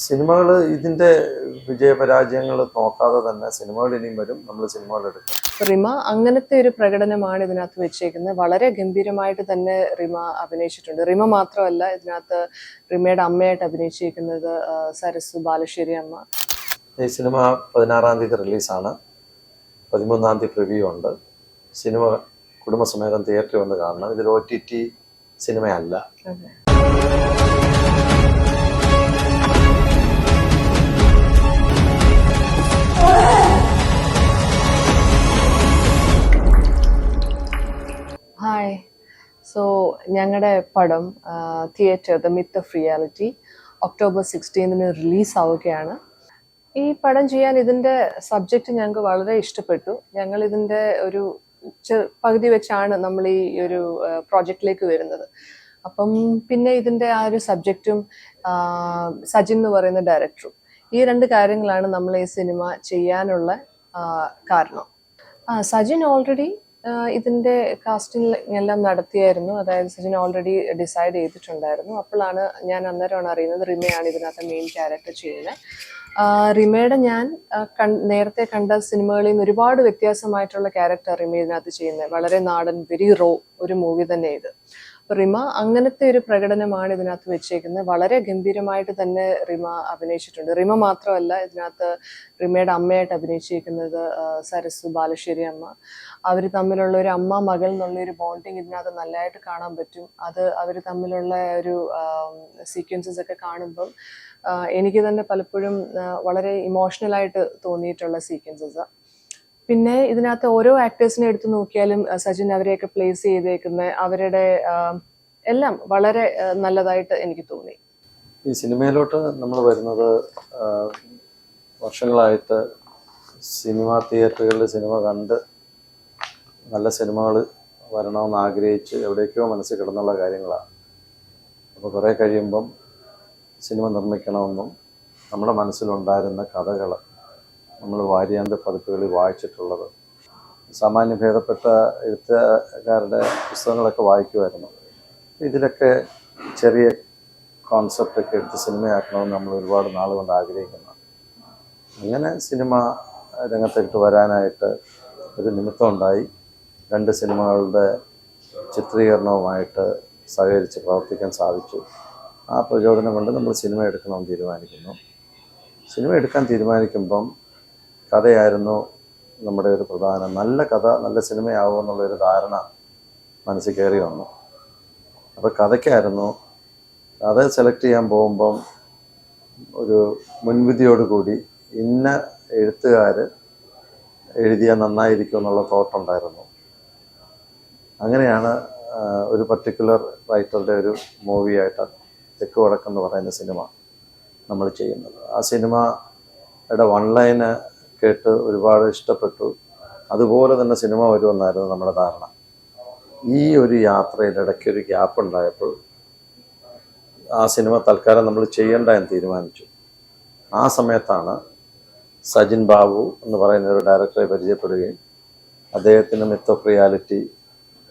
സിനിമകൾ ഇതിന്റെ വിജയപരാജയങ്ങൾ നോക്കാതെ തന്നെ സിനിമകൾ ഇനിയും വരും നമ്മൾ സിനിമകൾ എടുക്കും. റിമ അങ്ങനത്തെ ഒരു പ്രകടനമാണ് ഇതിനകത്ത് വെച്ചേക്കുന്നത്. വളരെ ഗംഭീരമായിട്ട് തന്നെ റിമ അഭിനയിച്ചിട്ടുണ്ട്. റിമ മാത്രമല്ല ഇതിനകത്ത് റിമയുടെ അമ്മയായിട്ട് അഭിനയിച്ചിരിക്കുന്നത് സരസ് ബാലശ്ശേരി ബാലുശ്ശേരി അമ്മ. ഈ സിനിമ പതിനാറാം തീയതി റിലീസാണ്. പതിമൂന്നാം തീയതി പ്രിവ്യൂ ഉണ്ട്. സിനിമ കുടുംബസമേതം തിയേറ്ററിൽ വന്ന് കാണണം. ഇതൊരു ഒ ടി ടി സിനിമയല്ല. ഹായ് സോ ഞങ്ങളുടെ പടം theatre the myth of reality October സിക്സ്റ്റീനിന് release ആവുകയാണ് ഈ പടം ചെയ്യാൻ ഇതിന്റെ സബ്ജക്റ്റ് ഞങ്ങൾക്ക് വളരെ ഇഷ്ടപ്പെട്ടു. ഞങ്ങൾ ഇതിന്റെ ഒരു പകുതി വെച്ചാണ് നമ്മൾ ഈ ഒരു പ്രോജക്റ്റിലേക്ക് വരുന്നത്. അപ്പം പിന്നെ ഇതിന്റെ ആ ഒരു സബ്ജക്റ്റും സജിൻ എന്ന് പറയുന്ന ഡയറക്ടറും ഈ രണ്ട് കാര്യങ്ങളാണ് നമ്മൾ ഈ സിനിമ ചെയ്യാനുള്ള കാരണം. സജിൻ ഓൾറെഡി ഇതിന്റെ കാസ്റ്റിംഗ് എല്ലാം നടത്തിയായിരുന്നു. അതായത് സജിൻ ഓൾറെഡി ഡിസൈഡ് ചെയ്തിട്ടുണ്ടായിരുന്നു. അപ്പോഴാണ് ഞാൻ അന്നേരമാണ് അറിയുന്നത് റിമയാണ് ഇതിനകത്ത് മെയിൻ ക്യാരക്ടർ ചെയ്യുന്നത്. റിമയുടെ ഞാൻ നേരത്തെ കണ്ട സിനിമകളിൽ നിന്ന് ഒരുപാട് വ്യത്യാസമായിട്ടുള്ള ക്യാരക്ടർ റിമ ഇതിനകത്ത് ചെയ്യുന്നത്. വളരെ നാടൻ വെരി റോ ഒരു മൂവി തന്നെ ഇത്. റിമ അങ്ങനത്തെ ഒരു പ്രകടനമാണ് ഇതിനകത്ത് വെച്ചേക്കുന്നത്. വളരെ ഗംഭീരമായിട്ട് തന്നെ റിമ അഭിനയിച്ചിട്ടുണ്ട്. റിമ മാത്രമല്ല ഇതിനകത്ത് റിമയുടെ അമ്മയായിട്ട് അഭിനയിച്ചിരിക്കുന്നത് സരസ് ബാലശ്ശേരി അമ്മ. അവർ തമ്മിലുള്ള ഒരു അമ്മ മകൾ എന്നുള്ള ഒരു ബോണ്ടിങ് ഇതിനകത്ത് നല്ലതായിട്ട് കാണാൻ പറ്റും. അത് അവർ തമ്മിലുള്ള ഒരു സീക്വൻസസ് ഒക്കെ കാണുമ്പം എനിക്ക് തന്നെ പലപ്പോഴും വളരെ ഇമോഷണലായിട്ട് തോന്നിയിട്ടുള്ള സീക്വൻസസ് പിന്നെ ഇതിനകത്ത് ഓരോ ആക്ടേഴ്സിനെ എടുത്തു നോക്കിയാലും സജിൻ അവരെയൊക്കെ പ്ലേസ് ചെയ്തേക്കുന്ന അവരുടെ എല്ലാം വളരെ നല്ലതായിട്ട് എനിക്ക് തോന്നി. ഈ സിനിമയിലോട്ട് നമ്മൾ വരുന്നത് വർഷങ്ങളായിട്ട് സിനിമ തിയേറ്ററുകളിൽ സിനിമ കണ്ട് നല്ല സിനിമകൾ വരണമെന്ന് ആഗ്രഹിച്ച് എവിടേക്കോ മനസ്സിൽ കിടന്നുള്ള കാര്യങ്ങളാണ്. അപ്പോൾ കുറേ കഴിയുമ്പം സിനിമ നിർമ്മിക്കണമെന്നും നമ്മുടെ മനസ്സിലുണ്ടായിരുന്ന കഥകൾ നമ്മൾ വാര്യാന്ത പതിപ്പുകളിൽ വായിച്ചിട്ടുള്ളത്. സാമാന്യ ഭേദപ്പെട്ട എഴുത്തുകാരുടെ പുസ്തകങ്ങളൊക്കെ വായിക്കുമായിരുന്നു. ഇതിലൊക്കെ ചെറിയ കോൺസെപ്റ്റൊക്കെ എടുത്ത് സിനിമയാക്കണമെന്ന് നമ്മൾ ഒരുപാട് നാൾ കൊണ്ട് ആഗ്രഹിക്കുന്നു. അങ്ങനെ സിനിമ രംഗത്തേക്ക് വരാനായിട്ട് ഒരു നിമിത്തം ഉണ്ടായി. രണ്ട് സിനിമകളുടെ ചിത്രീകരണവുമായിട്ട് സഹകരിച്ച് പ്രവർത്തിക്കാൻ സാധിച്ചു. ആ പ്രചോദനം കൊണ്ട് നമ്മൾ സിനിമ എടുക്കണമെന്ന് തീരുമാനിക്കുന്നു. സിനിമ എടുക്കാൻ തീരുമാനിക്കുമ്പം കഥയായിരുന്നു നമ്മുടെ ഒരു പ്രധാന നല്ല കഥ നല്ല സിനിമയാവുമെന്നുള്ളൊരു ധാരണ മനസ്സിൽ കയറി വന്നു. അപ്പോൾ കഥയ്ക്കായിരുന്നു കഥ സെലക്ട് ചെയ്യാൻ പോകുമ്പം ഒരു മുൻവിധിയോട് കൂടി ഇന്ന എഴുത്തുകാർ എഴുതിയാൽ നന്നായിരിക്കും എന്നുള്ള തോട്ടുണ്ടായിരുന്നു അങ്ങനെയാണ് ഒരു പർട്ടിക്കുലർ റൈറ്ററുടെ ഒരു മൂവിയായിട്ട് തെക്ക് വടക്കെന്ന് പറയുന്ന സിനിമ നമ്മൾ ചെയ്യുന്നത്. ആ സിനിമയുടെ വൺ ലൈന് കേട്ട് ഒരുപാട് ഇഷ്ടപ്പെട്ടു. അതുപോലെ തന്നെ സിനിമ വരുമെന്നായിരുന്നു നമ്മുടെ ധാരണ. ഈ ഒരു യാത്രയിൽ ഇടയ്ക്ക് ഒരു ഗ്യാപ്പ് ഉണ്ടായപ്പോൾ ആ സിനിമ തൽക്കാലം നമ്മൾ ചെയ്യണ്ട എന്ന് തീരുമാനിച്ചു. ആ സമയത്താണ് സജിൻ ബാബു എന്ന് പറയുന്ന ഒരു ഡയറക്ടറെ പരിചയപ്പെടുകയും അദ്ദേഹത്തിന് മിത്ത് ഓഫ് റിയാലിറ്റി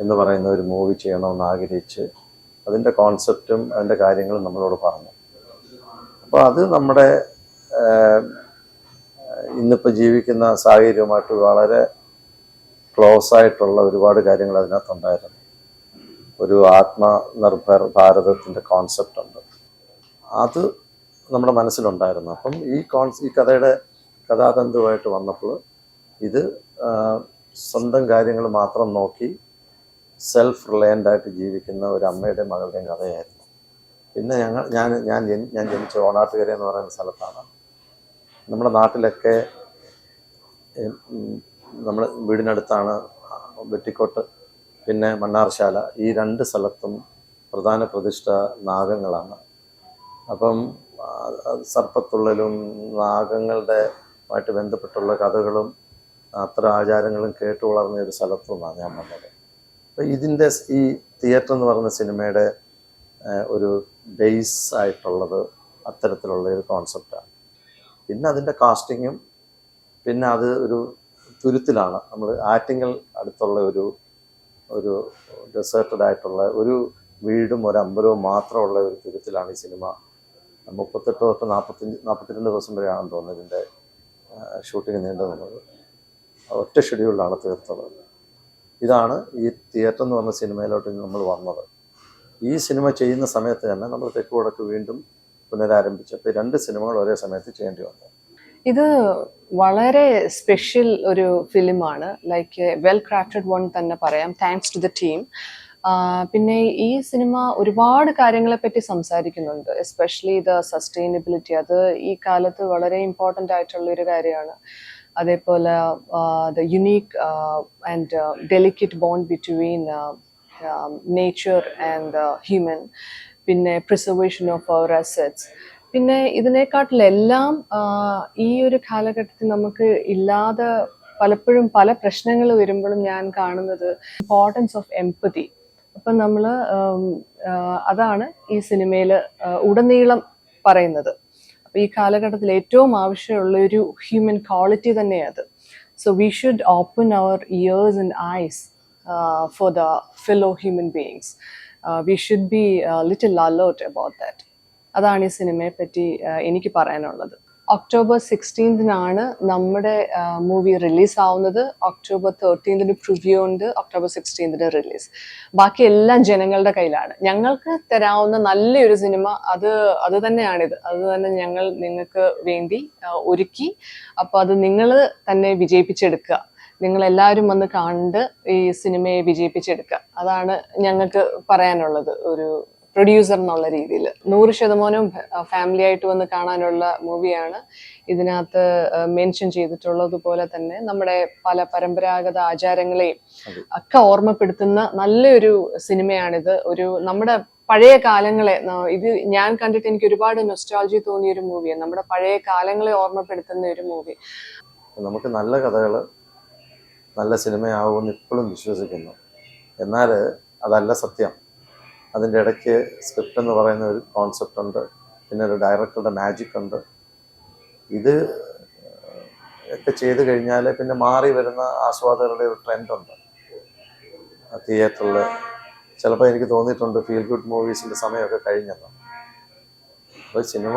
എന്ന് പറയുന്ന ഒരു മൂവി ചെയ്യണമെന്ന് ആഗ്രഹിച്ച് അതിന്റെ കോൺസെപ്റ്റും അതിന്റെ കാര്യങ്ങളും നമ്മളോട് പറഞ്ഞു. അപ്പോൾ അത് നമ്മുടെ ഇന്നിപ്പോൾ ജീവിക്കുന്ന സാഹചര്യവുമായിട്ട് വളരെ ക്ലോസ് ആയിട്ടുള്ള ഒരുപാട് കാര്യങ്ങൾ അതിനകത്തുണ്ടായിരുന്നു. ഒരു ആത്മനിർഭർ ഭാരതത്തിന്റെ കോൺസെപ്റ്റ് ഉണ്ട്. അത് നമ്മുടെ മനസ്സിലുണ്ടായിരുന്നു. അപ്പം ഈ കോൺസ് ഈ കഥയുടെ കഥാതന്തുവായിട്ട് വന്നപ്പോൾ ഇത് സ്വന്തം കാര്യങ്ങൾ മാത്രം നോക്കി സെൽഫ് റിലയന്റ് ആയിട്ട് ജീവിക്കുന്ന ഒരു അമ്മയുടെ മകളുടെയും കഥയായിരുന്നു. പിന്നെ ഞങ്ങൾ ഞാൻ ഞാൻ ഞാൻ ജനിച്ച ഓണാട്ടുകര എന്ന് പറയുന്ന സ്ഥലത്താണ് നമ്മുടെ നാട്ടിലൊക്കെ നമ്മൾ വീടിനടുത്താണ് വെട്ടിക്കോട്ട് പിന്നെ മണ്ണാർശാല ഈ രണ്ട് സ്ഥലത്തും പ്രധാന പ്രതിഷ്ഠ നാഗങ്ങളാണ്. അപ്പം സർപ്പത്തുള്ളലും നാഗങ്ങളുടെ ആയിട്ട് ബന്ധപ്പെട്ടുള്ള കഥകളും അത്ര ആചാരങ്ങളും കേട്ടു വളർന്ന ഒരു സ്ഥലത്തു നിന്നാണ് ഞാൻ വന്നത്. അപ്പം ഇതിന്റെ ഈ തിയേറ്റർ എന്ന് പറയുന്ന സിനിമയുടെ ഒരു ബേസ് ആയിട്ടുള്ളത് അത്തരത്തിലുള്ള ഒരു കോൺസെപ്റ്റാണ്. പിന്നെ അതിന്റെ കാസ്റ്റിങ്ങും പിന്നെ അത് ഒരു തുരുത്തിലാണ് നമ്മൾ ആറ്റിങ്ങൽ അടുത്തുള്ള ഒരു ഒരു ഡെസേർട്ടഡ് ആയിട്ടുള്ള ഒരു വീടും ഒരു അമ്പലവും മാത്രമുള്ള ഒരു തുരുത്തിലാണ് ഈ സിനിമ മുപ്പത്തെട്ട് തൊട്ട് നാൽപ്പത്തഞ്ച് നാൽപ്പത്തിരണ്ട് ദിവസം വരെയാണെന്ന് തോന്നുന്നു ഇതിന്റെ ഷൂട്ടിങ് നീണ്ടു നിന്നത്. ഒറ്റ ഷെഡ്യൂളിലാണ് തീർത്തത്. ഇതാണ് ഈ തിയേറ്റർ എന്ന് പറഞ്ഞ സിനിമയിലോട്ട് നമ്മൾ വന്നത്. ഈ സിനിമ ചെയ്യുന്ന സമയത്ത് തന്നെ നമ്മൾ തെക്കുവടക്ക് വീണ്ടും പുനരാരംഭിച്ചപ്പോൾ രണ്ട് സിനിമകൾ ഒരേ സമയത്ത് ചെയ്യേണ്ടി വന്നു. ഇത് വളരെ സ്പെഷ്യൽ ഒരു ഫിലിമാണ് ലൈക്ക് വെൽ ക്രാഫ്റ്റഡ് വൺ തന്നെ പറയാം. താങ്ക്സ് ടു ദ ടീം പിന്നെ ഈ സിനിമ ഒരുപാട് കാര്യങ്ങളെ പറ്റി സംസാരിക്കുന്നുണ്ട്. എസ്പെഷ്യലി ദ സസ്റ്റൈനബിലിറ്റി അത് ഈ കാലത്ത് വളരെ ഇമ്പോർട്ടന്റ് ആയിട്ടുള്ള ഒരു കാര്യമാണ്. അതേപോലെ the unique and delicate bond between nature and human പിന്നെ പ്രിസർവേഷൻ ഓഫ് അവർ അസറ്റ്സ് പിന്നെ ഇതിനെക്കാട്ടിലെല്ലാം ഈ ഒരു കാലഘട്ടത്തിൽ നമുക്ക് ഇല്ലാതെ പലപ്പോഴും പല പ്രശ്നങ്ങൾ വരുമ്പോഴും ഞാൻ കാണുന്നത് ഇമ്പോർട്ടൻസ് ഓഫ് എംപതി അപ്പം നമ്മൾ അതാണ് ഈ സിനിമയിൽ ഉടനീളം പറയുന്നത്. അപ്പോൾ ഈ കാലഘട്ടത്തിൽ ഏറ്റവും ആവശ്യമുള്ള ഒരു ഹ്യൂമൻ ക്വാളിറ്റി തന്നെയാണ് അത് so we should open our ears and eyes for the fellow human beings we should be little alert about that അതാണ് ഈ സിനിമയെ പറ്റി ആ, എനിക്ക് പറയാനുള്ളത്. ഒക്ടോബർ സിക്സ്റ്റീൻതിനാണ് നമ്മുടെ മൂവി റിലീസ് ആവുന്നത് ഒക്ടോബർ തേർട്ടീൻതിന് പ്രിവ്യൂ ഉണ്ട് ഒക്ടോബർ സിക്സ്റ്റീൻതിന് റിലീസ് ബാക്കി എല്ലാം ജനങ്ങളുടെ കയ്യിലാണ്. ഞങ്ങൾക്ക് തരാവുന്ന നല്ലൊരു സിനിമ അത് അത് തന്നെയാണിത്. അത് തന്നെ ഞങ്ങൾ നിങ്ങൾക്ക് വേണ്ടി ആ, ഒരുക്കി. അപ്പോൾ അത് നിങ്ങൾ തന്നെ വിജയിപ്പിച്ചെടുക്കുക. നിങ്ങൾ എല്ലാവരും വന്ന് കണ്ട് ഈ സിനിമയെ വിജയിപ്പിച്ചെടുക്കുക. അതാണ് ഞങ്ങൾക്ക് പറയാനുള്ളത്. ഒരു പ്രൊഡ്യൂസർ എന്നുള്ള രീതിയിൽ. നൂറ് ശതമാനവും ഫാമിലി ആയിട്ട് വന്ന് കാണാനുള്ള മൂവിയാണ് ഇതിനകത്ത് മെൻഷൻ ചെയ്തിട്ടുള്ളതുപോലെ തന്നെ നമ്മുടെ പല പരമ്പരാഗത ആചാരങ്ങളെയും. ഒക്കെ ഓർമ്മപ്പെടുത്തുന്ന നല്ലൊരു സിനിമയാണിത്. ഒരു നമ്മുടെ പഴയ കാലങ്ങളെ ഇത് ഞാൻ കണ്ടിട്ട് എനിക്ക് ഒരുപാട് നൊസ്റ്റാളജി തോന്നിയ ഒരു മൂവിയാണ് നമ്മുടെ പഴയ കാലങ്ങളെ ഓർമ്മപ്പെടുത്തുന്ന ഒരു മൂവി നമുക്ക് നല്ല കഥകൾ നല്ല സിനിമയാവുമെന്ന് ഇപ്പോഴും വിശ്വസിക്കുന്നു. എന്നാൽ അതല്ല സത്യം. അതിന്റെ ഇടയ്ക്ക് സ്ക്രിപ്റ്റ് എന്ന് പറയുന്ന ഒരു കോൺസെപ്റ്റ് ഉണ്ട്. പിന്നെ ഒരു ഡയറക്ടറുടെ മാജിക് ഉണ്ട്. ഇത് ഒക്കെ ചെയ്ത് കഴിഞ്ഞാൽ പിന്നെ മാറി വരുന്ന ആസ്വാദകരുടെ ഒരു ട്രെൻഡ് ഉണ്ട്. തിയേറ്ററിൽ ചിലപ്പോൾ എനിക്ക് തോന്നിയിട്ടുണ്ട് ഫീൽ ഗുഡ് മൂവീസിന്റെ സമയമൊക്കെ കഴിഞ്ഞെന്ന്. അപ്പോൾ സിനിമ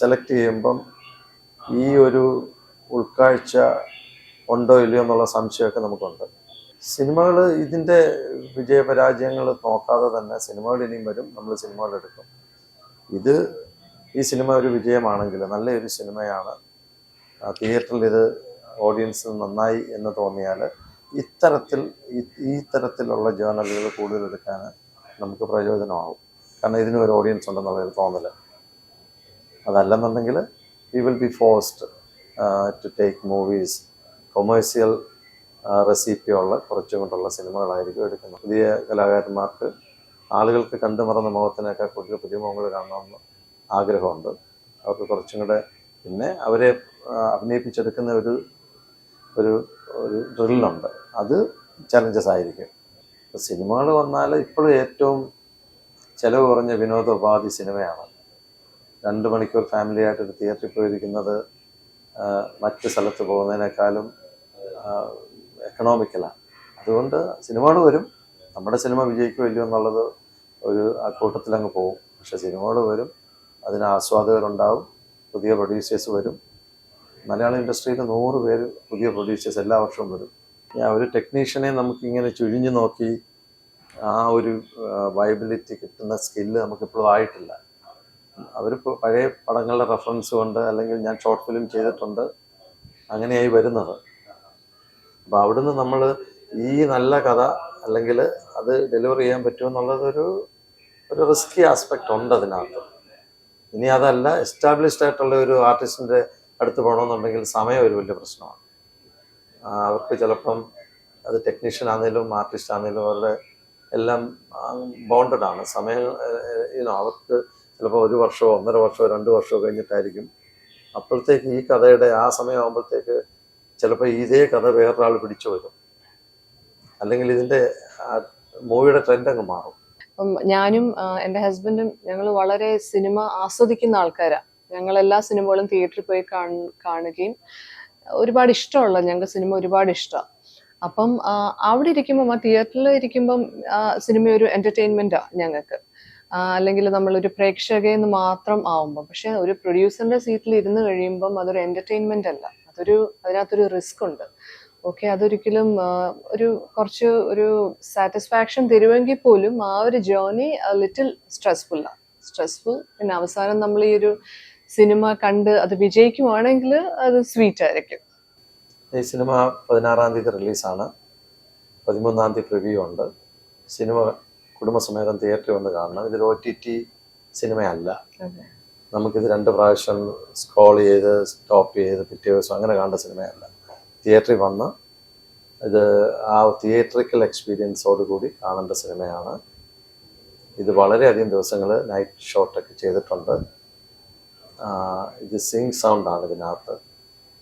സെലക്ട് ചെയ്യുമ്പം ഈ ഒരു ഉൾക്കാഴ്ച ഉണ്ടോ ഇല്ലയോ എന്നുള്ള സംശയമൊക്കെ നമുക്കുണ്ട്. സിനിമകൾ ഇതിന്റെ വിജയപരാജയങ്ങൾ നോക്കാതെ തന്നെ സിനിമകൾ ഇനിയും വരും നമ്മൾ സിനിമകൾ എടുക്കും. ഇത് ഈ സിനിമ ഒരു വിജയമാണെങ്കിൽ നല്ലൊരു സിനിമയാണ്. തിയേറ്ററിൽ ഇത് ഓഡിയൻസ് നന്നായി എന്ന് തോന്നിയാൽ ഇത്തരത്തിൽ ഈ തരത്തിലുള്ള ജേർണലുകൾ കൂടുതൽ എടുക്കാൻ നമുക്ക് പ്രയോജനമാകും. കാരണം ഇതിന് ഒരു ഓഡിയൻസ് ഉണ്ടെന്നുള്ളൊരു തോന്നൽ അതല്ലെന്നുണ്ടെങ്കിൽ we will be forced to take movies commercial റെസിപ്പിയുള്ള കുറച്ചും കൊണ്ടുള്ള സിനിമകളായിരിക്കും എടുക്കുന്നത്. പുതിയ കലാകാരന്മാർക്ക് ആളുകൾക്ക് കണ്ടു മറന്ന മുഖത്തിനൊക്കെ കൂടുതൽ പുതിയ മുഖങ്ങൾ കാണണമെന്ന് ആഗ്രഹമുണ്ട്. അവർക്ക് കുറച്ചും കൂടെ പിന്നെ അവരെ അഭിനയിപ്പിച്ചെടുക്കുന്ന ഒരു ഒരു ഒരു ഡ്രില്ലുണ്ട് അത് ചലഞ്ചസ് ആയിരിക്കും സിനിമകൾ വന്നാൽ ഇപ്പോഴും ഏറ്റവും ചിലവ് കുറഞ്ഞ വിനോദോപാധി സിനിമയാണ്. രണ്ട് മണിക്കൂർ ഫാമിലിയായിട്ട് ഒരു തിയേറ്ററിൽ പോയിരിക്കുന്നത് മറ്റ് സ്ഥലത്ത് പോകുന്നതിനേക്കാളും എക്കണോമിക്കലാണ് അതുകൊണ്ട് സിനിമകൾ വരും. നമ്മുടെ സിനിമ വിജയിക്കുമോ ഇല്ലയോ എന്നുള്ളത് ഒരു ആ അങ്ങ് പോകും. പക്ഷെ സിനിമകൾ വരും. അതിന് ആസ്വാദകരുണ്ടാവും. പുതിയ പ്രൊഡ്യൂസേഴ്സ് വരും. മലയാള ഇൻഡസ്ട്രിയിൽ നൂറ് പേര് പുതിയ പ്രൊഡ്യൂസേഴ്സ് എല്ലാ വർഷവും വരും. ഞാൻ ഒരു ടെക്നീഷ്യനെ നമുക്കിങ്ങനെ ചുഴിഞ്ഞു നോക്കി ആ ഒരു വൈബിലിറ്റി കിട്ടുന്ന സ്കില്ല് നമുക്കിപ്പോഴും ആയിട്ടില്ല. അവർ പഴയ പടങ്ങളുടെ റെഫറൻസ് കൊണ്ട് അല്ലെങ്കിൽ ഞാൻ ഷോർട്ട് ഫിലിം ചെയ്തിട്ടുണ്ട്. അങ്ങനെയായി വരുന്നത്. അപ്പോൾ അവിടുന്ന് നമ്മൾ ഈ നല്ല കഥ അല്ലെങ്കിൽ അത് ഡെലിവർ ചെയ്യാൻ പറ്റുമെന്നുള്ളതൊരു ഒരു റിസ്കി ആസ്പെക്റ്റ് ഉണ്ട് അതിനകത്ത്. ഇനി അതല്ല എസ്റ്റാബ്ലിഷ്ഡ് ആയിട്ടുള്ള ഒരു ആർട്ടിസ്റ്റിന്റെ അടുത്ത് പോകണമെന്നുണ്ടെങ്കിൽ സമയം ഒരു വലിയ പ്രശ്നമാണ്. അവർക്ക് ചിലപ്പം അത് ടെക്നീഷ്യൻ ആണെങ്കിലും ആർട്ടിസ്റ്റ് ആണെങ്കിലും അവരുടെ എല്ലാം ബോണ്ടഡ് ആണ്. സമയം അവർക്ക് ചിലപ്പോൾ ഒരു വർഷമോ ഒന്നര വർഷമോ രണ്ട് വർഷമോ കഴിഞ്ഞിട്ടായിരിക്കും. അപ്പോഴത്തേക്ക് ഈ കഥയുടെ ആ സമയമാകുമ്പോഴത്തേക്ക് ചിലപ്പോൾ ഇതേ കഥ വേറൊരാൾ പിടിച്ചു വരും. അല്ലെങ്കിൽ ഇതിന്റെ മൂവിയുടെ ട്രെൻഡ് അങ്ങ് മാറും. ഞാനും എന്റെ ഹസ്ബൻഡും ഞങ്ങൾ വളരെ സിനിമ ആസ്വദിക്കുന്ന ആൾക്കാരാണ് ഞങ്ങൾ എല്ലാ സിനിമകളും തിയേറ്ററിൽ പോയി കാണ- കാണുകയും ഒരുപാട് ഇഷ്ടമുള്ള ഞങ്ങൾക്ക് സിനിമ ഒരുപാട് ഇഷ്ടമാണ് അപ്പം അവിടെ ഇരിക്കുമ്പം ആ തിയേറ്ററിൽ ഇരിക്കുമ്പം സിനിമ ഒരു എന്റർടൈൻമെന്റാണ് ഞങ്ങൾക്ക്. അല്ലെങ്കിൽ നമ്മളൊരു പ്രേക്ഷകയെന്ന് മാത്രം ആവുമ്പോൾ പക്ഷെ ഒരു പ്രൊഡ്യൂസറിന്റെ സീറ്റിൽ ഇരുന്ന് കഴിയുമ്പം അതൊരു എന്റർടൈൻമെന്റ് അല്ല. അതൊരു അതിനകത്തൊരു റിസ്ക് ഉണ്ട്. ഓക്കെ അതൊരിക്കലും ഒരു കുറച്ച് ഒരു സാറ്റിസ്ഫാക്ഷൻ തരുമെങ്കിൽ പോലും ആ ഒരു ജേർണി ലിറ്റിൽ സ്ട്രെസ്ഫുള്ളാണ് സ്ട്രെസ്ഫുൾ പിന്നെ അവസാനം നമ്മൾ ഈ ഒരു സിനിമ കണ്ട് അത് വിജയിക്കുവാണെങ്കിൽ അത് സ്വീറ്റ് ആയിരിക്കും. ഈ സിനിമ പതിനാറാം തീയതി റിലീസാണ് പതിമൂന്നാം തീയതി പ്രിവ്യൂ ഉണ്ട്. സിനിമ കുടുംബസമേതം തിയേറ്ററിൽ വന്ന് കാണണം. ഇതൊരു ഒ ടി ടി സിനിമയല്ല നമുക്കിത് രണ്ട് പ്രാവശ്യം സ്ക്രോൾ ചെയ്ത് സ്റ്റോപ്പ് ചെയ്ത് പിറ്റേ ദിവസം അങ്ങനെ കാണേണ്ട സിനിമയല്ല. തിയേറ്ററിൽ വന്ന് ഇത് ആ തിയേറ്ററിക്കൽ എക്സ്പീരിയൻസോട് കൂടി കാണേണ്ട സിനിമയാണ്. ഇത് വളരെയധികം ദിവസങ്ങൾ നൈറ്റ് ഷോട്ടൊക്കെ ചെയ്തിട്ടുണ്ട്. ഇത് സിങ് സൗണ്ടാണ് ഇതിനകത്ത്.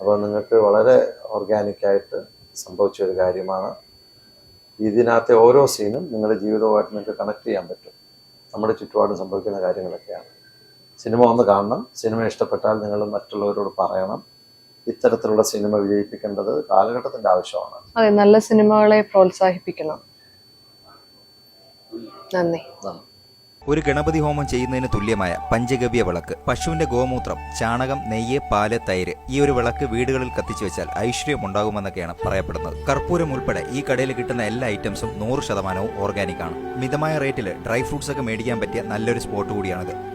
അപ്പോൾ നിങ്ങൾക്ക് വളരെ ഓർഗാനിക്കായിട്ട് സംഭവിച്ച ഒരു കാര്യമാണ്. ഇതിനകത്തെ ഓരോ സീനും നിങ്ങളുടെ ജീവിതവുമായിട്ട് നിങ്ങൾക്ക് കണക്ട് ചെയ്യാൻ പറ്റും. നമ്മുടെ ചുറ്റുപാടും സംഭവിക്കുന്ന കാര്യങ്ങളൊക്കെയാണ്. സിനിമ ഒന്ന് കാണണം. സിനിമ ഇഷ്ടപ്പെട്ടാൽ നിങ്ങൾ മറ്റുള്ളവരോട് പറയണം. ഇത്തരത്തിലുള്ള സിനിമ വിജയിപ്പിക്കേണ്ടത് കാലഘട്ടത്തിന്റെ ആവശ്യമാണ്. അതെ നല്ല സിനിമകളെ പ്രോത്സാഹിപ്പിക്കണം. നന്ദി. ഒരു ഗണപതി ഹോമം ചെയ്യുന്നതിന് തുല്യമായ പഞ്ചഗവ്യ വിളക്ക് പശുവിന്റെ ഗോമൂത്രം ചാണകം നെയ്യ് പാൽ തൈര് ഈ ഒരു വിളക്ക് വീടുകളിൽ കത്തിച്ചു വെച്ചാൽ ഐശ്വര്യം ഉണ്ടാകുമെന്നൊക്കെയാണ് പറയപ്പെടുന്നത്. കർപ്പൂരം ഉൾപ്പെടെ ഈ കടയിൽ കിട്ടുന്ന എല്ലാ ഐറ്റംസും നൂറ് ശതമാനവും ഓർഗാനിക് ആണ്. മിതമായ റേറ്റിൽ ഡ്രൈ ഫ്രൂട്ട്സ് ഒക്കെ മേടിക്കാൻ പറ്റിയ നല്ലൊരു സ്പോട്ട് കൂടിയാണിത്.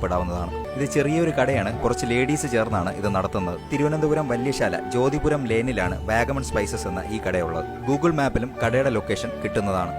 ബന്ധപ്പെടാവുന്നതാണ് ഇത് ചെറിയൊരു കടയാണ്. കുറച്ച് ലേഡീസ് ചേർന്നാണ് ഇത് നടത്തുന്നത്. തിരുവനന്തപുരം വല്യശാല ജ്യോതിപുരം ലേനിലാണ് വാഗമൺ സ്പൈസസ് എന്ന ഈ കടയുള്ളത്. ഗൂഗിൾ മാപ്പിലും കടയുടെ ലൊക്കേഷൻ കിട്ടുന്നതാണ്.